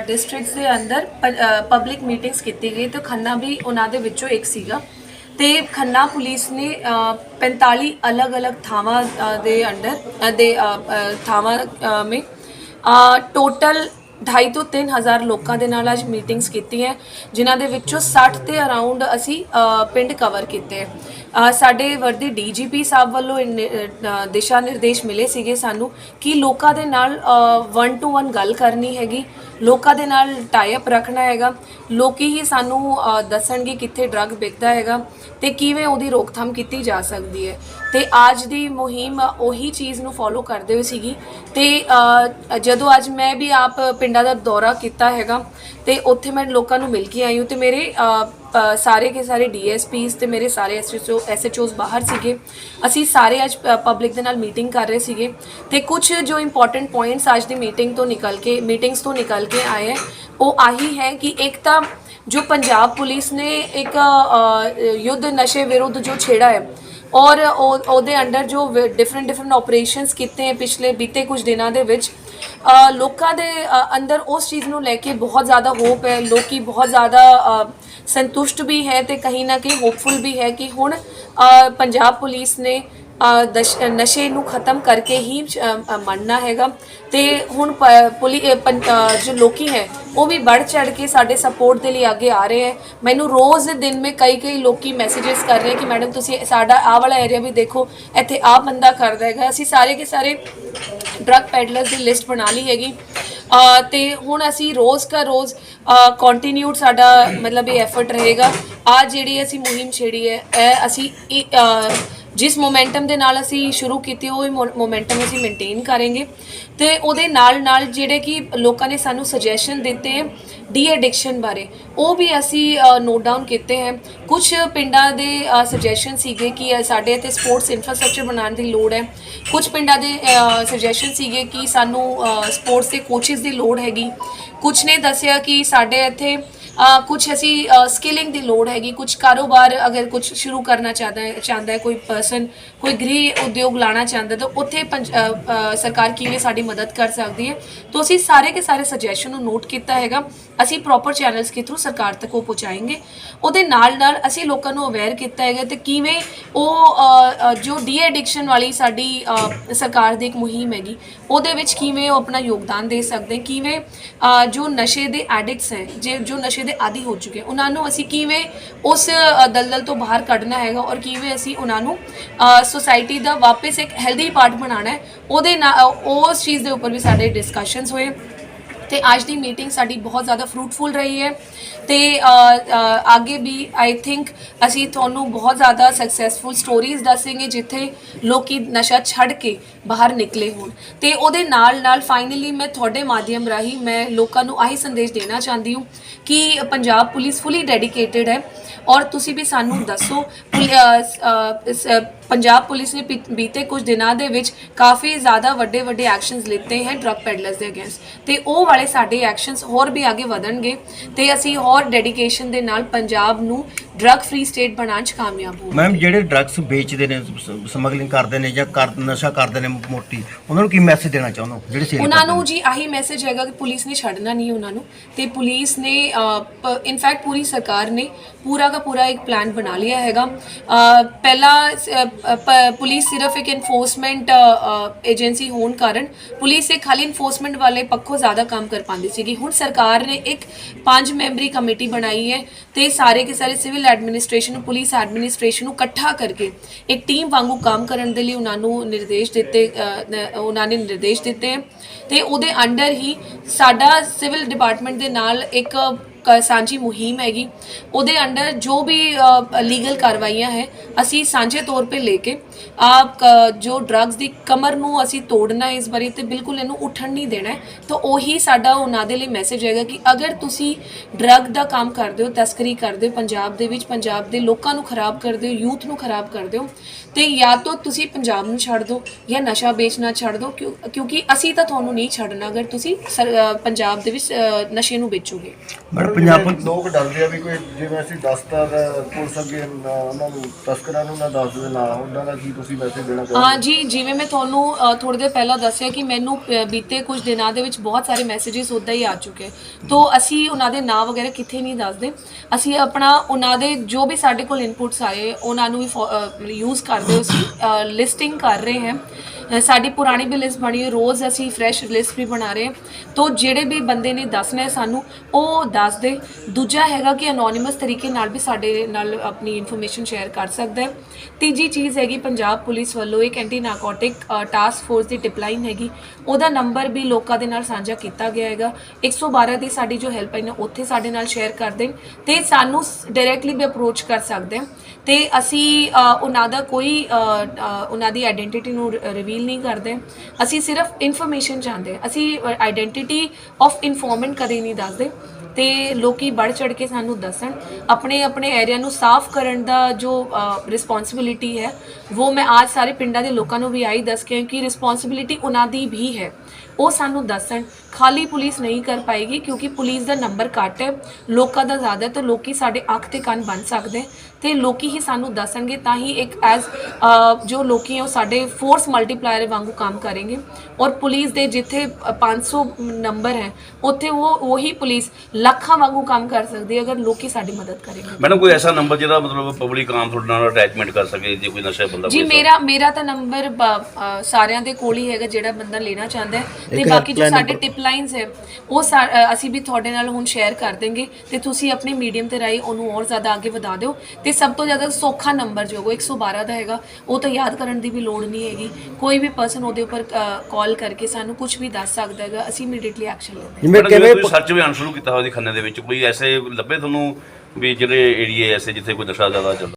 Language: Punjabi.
ਡਿਸਟ੍ਰਿਕਟਸ ਦੇ ਅੰਦਰ ਪਬਲਿਕ ਮੀਟਿੰਗਸ ਕੀਤੀ ਗਈ ਤੇ ਖੰਨਾ ਵੀ ਉਹਨਾਂ ਦੇ ਵਿੱਚੋਂ ਇੱਕ ਸੀਗਾ ਤੇ ਖੰਨਾ ਪੁਲਿਸ ਨੇ ਅ, 45 ਅਲੱਗ-ਅਲੱਗ ਥਾਵਾਂ ਦੇ ਅੰਡਰ ਦੇ ਥਾਵਾਂ ਅ, ਮੇ ਟੋਟਲ 2.5 ਤੋਂ 3000 ਲੋਕਾਂ ਦੇ ਨਾਲ ਅੱਜ ਮੀਟਿੰਗਸ ਕੀਤੀ ਹੈ ਜਿਨ੍ਹਾਂ ਦੇ ਵਿੱਚੋਂ 60 ਤੇ ਅਰਾਊਂਡ ਅਸੀਂ ਪਿੰਡ ਕਵਰ ਕੀਤੇ ਹੈ। ਅ, ਸਾਡੇ ਵਰਦੀ ਡੀਜੀਪੀ ਸਾਹਿਬ ਵੱਲੋਂ ਇਹ ਅ, ਦਿਸ਼ਾ ਨਿਰਦੇਸ਼ ਮਿਲੇ ਸੀਗੇ ਸਾਨੂੰ ਕਿ ਲੋਕਾਂ ਦੇ ਨਾਲ 1 ਟੂ 1 ਗੱਲ ਕਰਨੀ ਹੈਗੀ ਲੋਕਾਂ ਦੇ ਨਾਲ ਟਾਈ ਅਪ ਰੱਖਣਾ ਹੈਗਾ ਲੋਕੀ ਹੀ ਸਾਨੂੰ ਅ, ਦੱਸਣਗੇ ਕਿੱਥੇ ਡਰੱਗ ਵਿਕਦਾ ਹੈਗਾ ਤੇ ਕਿਵੇਂ ਉਹਦੀ ਰੋਕਥਾਮ ਕੀਤੀ ਜਾ ਸਕਦੀ ਹੈ। ਤੇ ਅੱਜ ਦੀ ਮੁਹਿੰਮ ਉਹੀ ਚੀਜ਼ ਨੂੰ ਫੋਲੋ ਕਰਦੇ ਹੋਏ ਸੀਗੀ ਤੇ ਅ, ਜਦੋਂ ਅੱਜ ਮੈਂ ਵੀ ਆਪ ਪਿੰਡਾਂ ਦਾ ਦੌਰਾ ਕੀਤਾ ਹੈਗਾ ਤੇ ਉੱਥੇ ਮੈਂ ਲੋਕਾਂ ਨੂੰ ਮਿਲ ਕੇ ਆਈ ਹਾਂ ਤੇ ਮੇਰੇ ਅ, ਸਾਰੇ ਕੇ ਸਾਰੇ ਡੀਐਸਪੀਸ ਤੇ ਮੇਰੇ ਸਾਰੇ ਐਸਐਚਓ ਐਸਐਚਓਸ ਬਾਹਰ ਸੀਗੇ। ਅਸੀਂ ਸਾਰੇ ਅੱਜ ਪਬਲਿਕ ਦੇ ਨਾਲ ਮੀਟਿੰਗ ਕਰ ਰਹੇ ਸੀਗੇ ਤੇ ਕੁਝ ਜੋ ਇੰਪੋਰਟੈਂਟ ਪੁਆਇੰਟਸ ਅੱਜ ਦੀ ਮੀਟਿੰਗ ਤੋਂ ਨਿਕਲ ਕੇ ਮੀਟਿੰਗਸ ਤੋਂ ਨਿਕਲ ਕੇ ਆਏ ਹੈ, ਉਹ ਆਹੀ ਹੈ ਕਿ ਇੱਕ ਤਾਂ ਜੋ ਪੰਜਾਬ ਪੁਲਿਸ ਨੇ ਇੱਕ ਯੁੱਧ ਨਸ਼ੇ ਵਿਰੁੱਧ ਜੋ ਛੇੜਾ ਹੈ ਔਰ ਉਹ- ਉਹਦੇ ਅੰਡਰ ਜੋ ਡਿਫਰੈਂਟ ਡਿਫਰੈਂਟ ਆਪਰੇਸ਼ਨਸ ਕੀਤੇ ਪਿਛਲੇ ਬੀਤੇ ਕੁਝ ਦਿਨਾਂ ਦੇ ਵਿੱਚ ਲੋਕਾਂ ਦੇ ਅੰਦਰ ਉਸ ਚੀਜ਼ ਨੂੰ ਲੈ ਕੇ ਬਹੁਤ ਜ਼ਿਆਦਾ ਹੋਪ ਹੈ, ਲੋਕੀ ਬਹੁਤ ਜ਼ਿਆਦਾ ਸੰਤੁਸ਼ਟ ਵੀ ਹੈ ਤੇ ਕहीं ਨਾ ਕहीं ਹੋਪਫੁਲ ਵੀ ਹੈ ਕਿ ਹੁਣ ਪੰਜਾਬ ਪੁਲਿਸ ਨੇ ਨਸ਼ੇ ਨੂੰ ਖਤਮ ਕਰਕੇ ਹੀ ਮੰਨਣਾ ਹੈਗਾ। ਤੇ ਹੁਣ ਪ- ਪੁਲੀ ਪੰ- ਜੋ ਲੋਕੀ ਹੈ ਉਹ ਵੀ ਵੱਧ ਚੜ ਕੇ ਸਾਡੇ ਸਪੋਰਟ ਦੇ ਲਈ ਅੱਗੇ ਆ ਰਹੇ ਹੈ। ਮੈਨੂੰ ਰੋਜ਼ ਦਿਨ ਮੇ ਕਈ ਕਈ ਲੋਕੀ ਮੈਸੇजेस ਕਰ ਰਹੇ ਕਿ ਮੈਡਮ ਤੁਸੀਂ ਸਾਡਾ ਆਹ ਵਾਲਾ ਏਰੀਆ ਵੀ ਦੇਖੋ ਇੱਥੇ ਆਹ ਬੰਦਾ ਕਰਦਾ ਹੈਗਾ। ਅਸੀਂ ਸਾਰੇ ਕੇ ਸਾਰੇ ਡਰੱਗ ਪੈਡਲਰਸ ਦੀ ਲਿਸਟ ਬਣਾ ਲਈ ਹੈਗੀ। ਅ, ਤੇ ਹੁਣ ਅਸੀਂ ਰੋਜ਼ ਕਾ ਰੋਜ਼ ਕੰਟੀਨਿਊਡ ਸਾਡਾ ਮਤਲਬ ਇਹ ਐਫਰਟ ਰਹੇਗਾ। ਆ ਜਿਹੜੀ ਅਸੀਂ ਮੁਹਿੰਮ ਛੇੜੀ ਹੈ ਇਹ ਅਸੀਂ ਜਿਸ ਮੋਮੈਂਟਮ ਦੇ ਨਾਲ ਅਸੀਂ ਸ਼ੁਰੂ ਕੀਤੀ, ਉਹ ਮੋਮੈਂਟਮ ਅਸੀਂ ਮੇਨਟੇਨ ਕਰਾਂਗੇ। ਤੇ ਉਹਦੇ ਨਾਲ ਨਾਲ ਜਿਹੜੇ ਕਿ ਲੋਕਾਂ ਨੇ ਸਾਨੂੰ ਸੁਜੈਸ਼ਨ ਦਿੱਤੇ ਹੈ ਡੀ ਐਡਿਕਸ਼ਨ ਬਾਰੇ, ਉਹ ਵੀ ਅਸੀਂ ਨੋਟ ਡਾਊਨ ਕੀਤੇ ਹੈ। ਕੁਝ ਪਿੰਡਾਂ ਦੇ ਸੁਜੈਸ਼ਨ ਸੀਗੇ ਕਿ ਸਾਡੇ ਇੱਥੇ ਸਪੋਰਟਸ ਇਨਫਰਾਸਟ੍ਰਕਚਰ ਬਣਾਉਣ ਦੀ ਲੋੜ ਹੈ। ਕੁਝ ਪਿੰਡਾਂ ਦੇ ਸੁਜੈਸ਼ਨ ਸੀਗੇ ਕਿ ਸਾਨੂੰ ਸਪੋਰਟਸ ਦੇ ਕੋਚਿਸ ਦੀ ਲੋੜ ਹੈਗੀ। ਕੁਝ ਨੇ ਦੱਸਿਆ ਕਿ ਸਾਡੇ ਇੱਥੇ ਕੁਝ ਅਸੀਂ ਸਕਿਲਿੰਗ ਦੀ ਲੋੜ ਹੈਗੀ ਕੁਝ ਕਾਰੋਬਾਰ ਅਗਰ ਕੁਝ ਸ਼ੁਰੂ ਕਰਨਾ ਚਾਹਦਾ ਹੈ, ਚਾਹੁੰਦਾ ਹੈ, ਕੋਈ ਪਰਸਨ ਕੋਈ ਗ੍ਰਹਿ ਉਦਯੋਗ ਲਾਣਾ ਚਾਹੁੰਦਾ ਤਾਂ ਉੱਥੇ ਪੰਜ- ਸਰਕਾਰ ਕਿਵੇਂ ਸਾਡੀ ਮਦਦ ਕਰ ਸਕਦੀ ਹੈ? ਤਾਂ ਅਸੀਂ ਸਾਰੇ ਕੇ ਸਾਰੇ ਸੁਜੈਸ਼ਨ ਨੂੰ ਨੋਟ ਕੀਤਾ ਹੈਗਾ। ਅਸੀਂ ਪ੍ਰੋਪਰ ਚੈਨਲਸ ਕੇ ਥਰੂ ਸਰਕਾਰ ਤੱਕ ਉਹ ਪਹੁੰਚਾਏਂਗੇ। ਉਹਦੇ ਨਾਲ ਨਾਲ ਅਸੀਂ ਲੋਕਾਂ ਨੂੰ ਅਵੇਅਰ ਕੀਤਾ ਹੈਗਾ ਤੇ ਕਿਵੇਂ ਉਹ ਜੋ ਡੀ ਐਡਿਕਸ਼ਨ ਵਾਲੀ ਸਾਡੀ ਸਰਕਾਰ ਦੀ ਇੱਕ ਮੁਹਿੰਮ ਹੈਗੀ, ਉਹਦੇ ਵਿੱਚ ਕਿਵੇਂ ਉਹ ਆਪਣਾ ਯੋਗਦਾਨ ਦੇ ਸਕਦੇ, ਕਿਵੇਂ ਜੋ ਨਸ਼ੇ ਦੇ ਐਡਿਕਟਸ ਹੈ, ਜੇ ਜੋ ਨਸ਼ੇ ਦੇ ਆਦੀ ਹੋ ਚੁੱਕੇ ਉਹਨਾਂ ਨੂੰ ਅਸੀਂ ਕਿਵੇਂ ਉਸ ਦਲਦਲ ਤੋਂ ਬਾਹਰ ਕੱਢਣਾ ਹੈਗਾ ਔਰ ਕਿਵੇਂ ਅਸੀਂ ਉਹਨਾਂ ਨੂੰ ਸੋਸਾਇਟੀ ਦਾ ਵਾਪਸ ਇੱਕ ਹੈਲਦੀ ਪਾਰਟ ਬਣਾਉਣਾ ਹੈ, ਉਹਦੇ ਨਾਲ ਉਸ ਚੀਜ਼ ਦੇ ਉੱਪਰ ਵੀ ਸਾਡੇ ਡਿਸਕਸ਼ਨਸ ਹੋਏ। ਤੇ ਅੱਜ ਦੀ ਮੀਟਿੰਗ ਸਾਡੀ ਬਹੁਤ ਜ਼ਿਆਦਾ ਫਰੂਟਫੁਲ ਰਹੀ ਹੈ ਤੇ ਅੱਗੇ ਵੀ ਆਈ ਥਿੰਕ ਅਸੀਂ ਤੁਹਾਨੂੰ ਬਹੁਤ ਜ਼ਿਆਦਾ ਸਕਸੈਸਫੁਲ ਸਟੋਰੀਜ਼ ਦੱਸਾਂਗੇ ਜਿੱਥੇ ਲੋਕੀ ਨਸ਼ਾ ਛੱਡ ਕੇ ਬਾਹਰ ਨਿਕਲੇ ਹੋਣ। ਤੇ ਉਹਦੇ ਨਾਲ ਨਾਲ ਫਾਈਨਲੀ ਮੈਂ ਤੁਹਾਡੇ ਮਾਧਿਅਮ ਰਾਹੀਂ ਮੈਂ ਲੋਕਾਂ ਨੂੰ ਆਹੀ ਸੰਦੇਸ਼ ਦੇਣਾ ਚਾਹੁੰਦੀ ਹਾਂ ਕਿ ਪੰਜਾਬ ਪੁਲਿਸ ਫੁੱਲੀ ਡੈਡੀਕੇਟਿਡ ਹੈ ਔਰ ਤੁਸੀਂ ਵੀ ਸਾਨੂੰ ਦੱਸੋ, ਪੁਲ- ਪੰਜਾਬ ਪੁਲਿਸ ਨੇ ਪਿ- ਬੀਤੇ ਕੁਝ ਦਿਨਾਂ ਦੇ ਵਿੱਚ ਕਾਫੀ ਜ਼ਿਆਦਾ ਵੱਡੇ ਵੱਡੇ ਐਕਸ਼ਨਸ ਲਿੱਤੇ ਹਨ ਡਰਗ ਪੈਡਲਰਸ ਦੇ ਅਗੇਂਸਟ ਤੇ ਉਹ ਵਾਲੇ ਸਾਡੇ ਐਕਸ਼ਨਸ ਹੋਰ ਵੀ ਅੱਗੇ ਵਧਣਗੇ ਤੇ ਅਸੀਂ ਹੋਰ ਡੈਡੀਕੇਸ਼ਨ ਦੇ ਨਾਲ ਪੰਜਾਬ ਨੂੰ ਡਰਗ ਫ੍ਰੀ ਸਟੇਟ ਬਣਾਉਣ 'ਚ ਕਾਮਯਾਬ ਹੋਵਾਂਗੇ। ਮੈਮ ਜਿਹੜੇ ਡਰੱਗਸ ਵੇਚਦੇ ਨੇ ਸਮਗਲਿੰਗ ਕਰਦੇ ਨੇ ਜਾਂ ਕਰ ਨਸ਼ਾ ਕਰਦੇ ਨੇ ਮੋਟੀ ਉਹਨਾਂ ਨੂੰ ਕੀ ਮੈਸੇਜ ਦੇਣਾ ਚਾਹੁੰਦੇ ਹੋ? ਜਿਹੜੇ ਸੇਲ ਉਹਨਾਂ ਨੂੰ ਜੀ ਆਹੀ ਮੈਸੇਜ ਹੈਗਾ ਕਿ ਪੁਲਿਸ ਨੇ ਛੱਡਣਾ ਨਹੀਂ ਉਹਨਾਂ ਨੂੰ ਤੇ ਪੁਲਿਸ ਨੇ ਇਨਫੈਕਟ ਪੂਰੀ ਸਰਕਾਰ ਨੇ ਪੂਰਾ ਦਾ ਪੂਰਾ ਇੱਕ ਪਲਾਨ ਬਣਾ ਲਿਆ ਹੈਗਾ। ਅ, ਪਹਿਲਾਂ ਅ, ਪੁਲਿਸ ਸਿਰਫ ਇੱਕ ਇਨਫੋਰਸਮੈਂਟ ਏਜੰਸੀ ਹੋਣ ਕਾਰਨ ਪੁਲਿਸ ਇੱਕ ਖਾਲੀ ਇਨਫੋਰਸਮੈਂਟ ਵਾਲੇ ਪੱਖੋਂ ਜ਼ਿਆਦਾ ਕੰਮ ਕਰ ਪਾਉਂਦੀ ਸੀਗੀ। ਹੁਣ ਸਰਕਾਰ ਨੇ ਇੱਕ ਪੰਜ ਮੈਂਬਰੀ ਕਮੇਟੀ ਬਣਾਈ ਹੈ ਤੇ ਸਾਰੇ ਕੇ ਸਾਰੇ ਸਿਵਲ ਐਡਮਿਨਿਸਟ੍ਰੇਸ਼ਨ ਨੂੰ, ਪੁਲਿਸ ਐਡਮਿਨਿਸਟ੍ਰੇਸ਼ਨ ਨੂੰ ਇਕੱਠਾ ਕਰਕੇ ਇੱਕ ਟੀਮ ਵਾਂਗੂ ਕੰਮ ਕਰਨ ਦੇ ਲਈ ਉਹਨਾਂ ਨੂੰ ਨਿਰਦੇਸ਼ ਦਿੱਤੇ ਉਹਨਾਂ ਨੇ ਨਿਰਦੇਸ਼ ਦਿੱਤੇ। ਹੈ ਤੇ ਉਹਦੇ ਅੰਡਰ ਹੀ ਸਾਡਾ ਸਿਵਲ ਡਿਪਾਰਟਮੈਂਟ ਦੇ ਨਾਲ ਇੱਕ ਸਾਂਝੀ ਮੁਹਿੰਮ ਹੈਗੀ। ਉਹਦੇ ਅੰਡਰ ਜੋ ਵੀ ਲੀਗਲ ਕਾਰਵਾਈਆਂ ਹੈ, ਅਸੀਂ ਸਾਂਝੇ ਤੌਰ 'ਤੇ ਲੈ ਕੇ ਆਪ ਜੋ ਡਰੱਗਸ ਦੀ ਕਮਰ ਨੂੰ ਅਸੀਂ ਤੋੜਨਾ ਇਸ ਬਾਰੇ ਤੇ ਬਿਲਕੁਲ ਇਹਨੂੰ ਉੱਠਣ ਨਹੀਂ ਦੇਣਾ ਤਾਂ ਉਹੀ ਸਾਡਾ ਉਹਨਾਂ ਦੇ ਲਈ ਮੈਸੇਜ ਹੈਗਾ ਕਿ ਅਗਰ ਤੁਸੀਂ ਡਰੱਗ ਦਾ ਕੰਮ ਕਰਦੇ ਹੋ, ਤਸਕਰੀ ਕਰਦੇ ਹੋ, ਪੰਜਾਬ ਦੇ ਵਿੱਚ ਪੰਜਾਬ ਦੇ ਲੋਕਾਂ ਨੂੰ ਖਰਾਬ ਕਰਦੇ ਹੋ, ਯੂਥ ਨੂੰ ਖਰਾਬ ਕਰਦੇ ਹੋ, ਤੇ ਜਾਂ ਤਾਂ ਤੁਸੀਂ ਪੰਜਾਬ ਨੂੰ ਛੱਡ ਦਿਓ ਜਾਂ ਨਸ਼ਾ ਵੇਚਣਾ ਛੱਡ ਦਿਓ, ਕਿਉਂ- ਕਿਉਂਕਿ ਅਸੀਂ ਤਾਂ ਤੁਹਾਨੂੰ ਨਹੀਂ ਛੱਡਣਾ ਅਗਰ ਤੁਸੀਂ ਸਰ- ਪੰਜਾਬ ਦੇ ਵਿੱਚ ਨਸ਼ੇ ਨੂੰ ਵੇਚੋਗੇ। ਪੰਜਾਬ ਜਿਵੇਂ ਲੋਕ ਡਰਦੇ ਆ ਵੀ ਕੋਈ ਜਿਵੇਂ ਅਸੀਂ ਦੱਸਤਾ ਤਾਂ ਪੁਲਿਸ ਅੱਗੇ ਨਾ ਉਹਨਾਂ ਨੂੰ ਤਸਕਰਾਂ ਨੂੰ ਨਾ ਦੱਸ ਦੇ ਨਾ ਉਹਨਾਂ ਦਾ ਕੀ ਤੁਸੀਂ ਮੈਸੇਜ ਦੇਣਾ ਚਾਹੁੰਦੇ ਹਾਂ ਜੀ ਜਿਵੇਂ ਮੈਂ ਤੁਹਾਨੂੰ ਥੋੜੀ ਦੇਰ ਪਹਿਲਾਂ ਦੱਸਿਆ ਕਿ ਮੈਨੂੰ ਅ, ਬੀਤੇ ਕੁਝ ਦਿਨਾਂ ਦੇ ਵਿੱਚ ਬਹੁਤ ਸਾਰੇ ਮੈਸੇजेस ਉੱਦਾਂ ਹੀ ਆ ਚੁੱਕੇ। ਤੋਂ ਅਸੀਂ ਉਹਨਾਂ ਦੇ ਨਾਂ ਵਗੈਰਾ ਕਿੱਥੇ ਨਹੀਂ ਦੱਸਦੇ। ਅਸੀਂ ਆਪਣਾ ਉਹਨਾਂ ਦੇ ਜੋ ਵੀ ਸਾਡੇ ਕੋਲ ਇਨਪੁਟਸ ਆਏ ਉਹਨਾਂ ਨੂੰ ਵੀ ਯੂਜ਼ ਕਰਦੇ ਅਸੀਂ ਲਿਸਟਿੰਗ ਕਰ ਰਹੇ ਹਾਂ। ਸਾਡੀ ਪੁਰਾਣੀ ਵੀ ਲਿਸਟ ਬਣੀ ਰੋਜ਼ ਅਸੀਂ ਫਰੈਸ਼ ਲਿਸਟ ਵੀ ਬਣਾ ਰਹੇ ਤੋਂ ਜਿਹੜੇ ਵੀ ਬੰਦੇ ਨੇ ਦੱਸਣਾ ਸਾਨੂੰ, ਉਹ ਦੱਸ ਦੇ। ਦੂਜਾ ਹੈਗਾ ਕਿ ਅਨੋਨਿਮਸ ਤਰੀਕੇ ਨਾਲ ਵੀ ਸਾਡੇ ਨਾਲ ਆਪਣੀ ਇਨਫੋਰਮੇਸ਼ਨ ਸ਼ੇਅਰ ਕਰ ਸਕਦਾ ਹੈ। ਤੀਜੀ ਚੀਜ਼ ਹੈਗੀ, ਪੰਜਾਬ ਪੁਲਿਸ ਵੱਲੋਂ ਇੱਕ ਐਂਟੀ ਨਾਰਕੋਟਿਕ ਟਾਸਕ ਫੋਰਸ ਦੀ ਟਿਪਲਾਈਨ ਹੈਗੀ। ਉਹਦਾ ਨੰਬਰ ਵੀ ਲੋਕਾਂ ਦੇ ਨਾਲ ਸਾਂਝਾ ਕੀਤਾ ਗਿਆ ਹੈਗਾ। 112 ਦੀ ਸਾਡੀ ਜੋ ਹੈਲਪਲਾਈਨ ਹੈ, ਉੱਥੇ ਸਾਡੇ ਨਾਲ ਸ਼ੇਅਰ ਕਰ ਦੇਣ ਤੇ ਸਾਨੂੰ ਡਾਇਰੈਕਟਲੀ ਵੀ ਅਪਰੋਚ ਕਰ ਸਕਦੇ ਹਾਂ। ਤੇ ਅਸੀਂ ਉਹਨਾਂ ਦਾ ਕੋਈ ਉਹਨਾਂ ਦੀ ਆਇਡੈਂਟੀਟੀ ਨੂੰ ਰਿਵੀਲ ਨਹੀਂ ਕਰਦੇ। ਅਸੀਂ ਸਿਰਫ ਇਨਫੋਰਮੇਸ਼ਨ ਚਾਹੁੰਦੇ ਅਸੀਂ ਆਇਡੈਂਟੀਟੀ ਆਫ ਇਨਫੋਰਮੈਂਟ ਕਦੇ ਨਹੀਂ ਦੱਸਦੇ। ਤੇ ਲੋਕੀ ਬੜ ਚੜ ਕੇ ਸਾਨੂੰ ਦੱਸਣ। ਆਪਣੇ ਆਪਣੇ ਏਰੀਆ ਨੂੰ ਸਾਫ਼ ਕਰਨ ਦਾ ਜੋ ਰਿਸਪੌਂਸਿਬਿਲਿਟੀ ਹੈ, ਉਹ ਮੈਂ ਅੱਜ ਸਾਰੇ ਪਿੰਡਾਂ ਦੇ ਲੋਕਾਂ ਨੂੰ ਵੀ ਆਈ ਦੱਸ ਕੇ ਕਿ ਰਿਸਪੌਂਸਿਬਿਲਿਟੀ ਉਹਨਾਂ ਦੀ ਵੀ ਹੈ। ਉਹ ਸਾਨੂੰ ਦੱਸਣ ਖਾਲੀ ਪੁਲਿਸ ਨਹੀਂ ਕਰ ਪਾਏਗੀ ਕਿਉਂਕਿ ਪੁਲਿਸ ਦਾ ਨੰਬਰ ਘੱਟ ਹੈ ਲੋਕਾਂ ਦਾ ਜ਼ਿਆਦਾ ਤੇ ਲੋਕੀ ਸਾਡੇ ਅੱਖ ਤੇ ਕੰਨ ਬਣ ਸਕਦੇ ਤੇ ਲੋਕੀ ਹੀ ਸਾਨੂੰ ਦੱਸਣਗੇ ਤਾਂ ਹੀ ਇੱਕ ਐਜ਼ ਜੋ ਲੋਕੀ ਉਹ ਸਾਡੇ ਫੋਰਸ ਮਲਟੀਪਲਾਇਰ ਵਾਂਗੂ ਕੰਮ ਕਰਨਗੇ ਔਰ ਪੁਲਿਸ ਦੇ ਜਿੱਥੇ ਅ, 500 ਨੰਬਰ ਹੈ ਉੱਥੇ ਉਹ ਉਹੀ ਪੁਲਿਸ ਲੱਖਾਂ ਵਾਂਗੂ ਕੰਮ ਕਰ ਸਕਦੀ ਹੈ ਅਗਰ ਲੋਕੀ ਸਾਡੀ ਮਦਦ ਕਰਨਗੇ। ਮੈਡਮ ਕੋਈ ਐਸਾ ਨੰਬਰ ਜਿਹਦਾ ਮਤਲਬ ਪਬਲਿਕ ਆਮ ਤੁਹਾਡੇ ਨਾਲ ਅਟੈਚਮੈਂਟ ਕਰ ਸਕੇ ਜੇ ਕੋਈ ਨਸ਼ਾ ਬੰਦਾ ਜੀ ਮੇਰਾ ਮੇਰਾ ਤਾਂ ਨੰਬਰ ਸਾਰਿਆਂ ਦੇ ਕੋਲ ਹੀ ਹੈਗਾ ਜਿਹੜਾ ਬੰਦਾ ਲੈਣਾ ਚਾਹੁੰਦਾ ਹੈ। ਤੇ ਇੱਕ ਬਾਕੀ ਜੋ helpline ਸਾਡੇ ਟਿਪ ਲਾਈਨਸ ਹੈ ਉਹ ਸਾ- ਅ, ਅਸੀਂ ਵੀ ਤੁਹਾਡੇ ਨਾਲ ਹੁਣ ਸ਼ੇਅਰ ਕਰ ਦੇਂਗੇ ਤੇ ਤੁਸੀਂ ਆਪਣੇ ਮੀਡੀਅਮ ਤੇ ਰਾਈ ਉਹਨੂੰ ਹੋਰ ਜ਼ਿਆਦਾ ਅੱਗੇ ਵਧਾ ਦਿਓ। ਤੇ ਸਭ ਤੋਂ ਜ਼ਿਆਦਾ ਸੌਖਾ ਨੰਬਰ ਜੋ ਉਹ 112 ਦਾ ਹੈਗਾ ਉਹ ਤਾਂ ਯਾਦ ਕਰਨ ਦੀ ਵੀ ਲੋੜ ਨਹੀਂ ਹੈਗੀ। ਕੋਈ ਵੀ ਪਰਸਨ ਉਹਦੇ ਉੱਪਰ ਕਾਲ ਕਰਕੇ ਸਾਨੂੰ ਕੁਝ ਵੀ ਦੱਸ ਸਕਦਾ ਹੈਗਾ ਅਸੀਂ ਇਮੀਡੀਏਟਲੀ ਐਕਸ਼ਨ ਲੈਂਦੇ ਹਾਂ। ਜਿਵੇਂ ਕਿਵੇਂ ਤੁਸੀਂ ਸਰਚ ਅਭਿਆਨ ਸ਼ੁਰੂ ਕੀਤਾ ਹੋਇਆ ਦੀ ਖੰਨੇ ਦੇ ਵਿੱਚ ਕੋਈ ਐਸੇ ਲੱਭੇ ਤੁਹਾਨੂੰ ਵੀ ਜਿਹੜੇ ਏਰੀਏ ਐਸੇ ਜਿੱਥੇ ਕੋਈ ਨਸ਼ਾ ਜ਼ਿਆਦਾ ਚੱਲਦਾ?